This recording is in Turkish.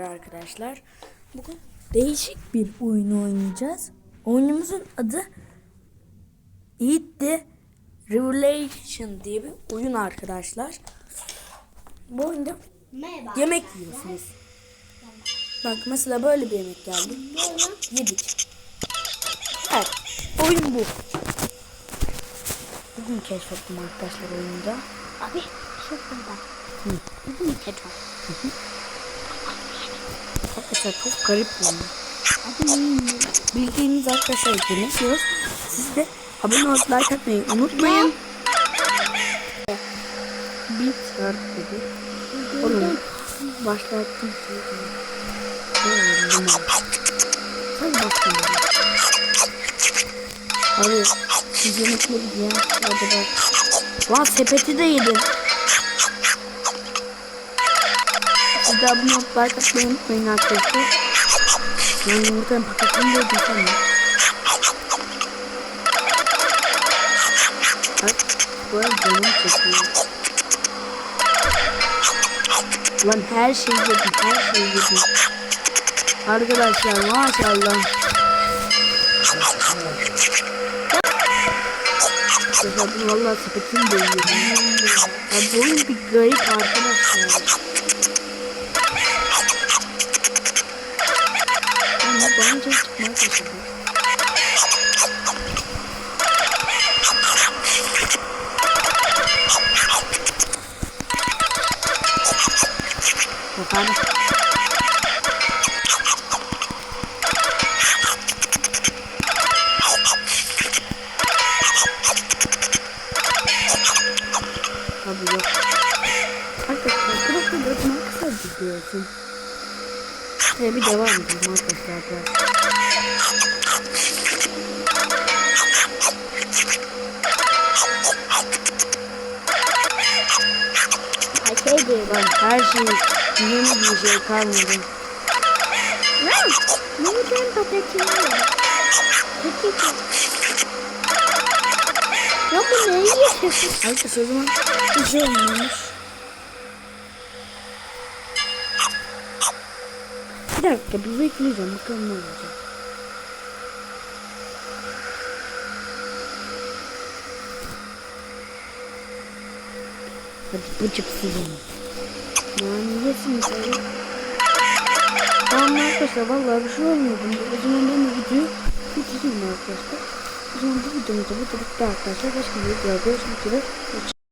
arkadaşlar. Bugün değişik bir oyun oynayacağız. Oyunumuzun adı Eat the Revelation diye bir oyun arkadaşlar. Bu oyunda Merhaba. yemek yiyorsunuz. Bak mesela böyle bir yemek geldi. Yedik. Evet. Oyun bu. Bugün keşfettim arkadaşlar oyunda. Abi şu burada. Bizim ketçap. Arkadaşlar çok garip oyun. Bildiğiniz arkadaşlar yemek yiyoruz. Siz de abone olup like atmayı unutmayın. Bir saat dedi. Oğlum başlattım. Sen baktın. Abi siz yemekleri yiyen acaba. Lan sepeti de yedin. De abone olup like atmayı unutmayın arkadaşlar. Ben yumurtanın paketini de mi? Bak bu arada canım çekiyor. Lan her şeyi yedim her şeyi yedim. Arkadaşlar maşallah. Valla sepetini de yedim. Ya bu bir garip arkadaşlar. Ama bence çıkmaz acaba. Efendim? Abi yok. Arkadaşlar burası da kısa gidiyorsun. Ve bir devam edelim arkadaşlar. Şey diyor. Ben her şey yeni bir şey kalmadı. Lan! Yumurtanın paketini ye. Peki. Ya bu ne yiyorsun? Arkadaşlar o zaman bir şey olmamış. Bir dakika bir bekleyeceğim bakalım ne olacak. Hadi bu çıksın bunu. Yani yesin böyle. Tamam arkadaşlar vallahi bir şey olmuyor bunda. O zaman ben de videoyu bitireyim arkadaşlar. O zaman bu videomuzda bu bitti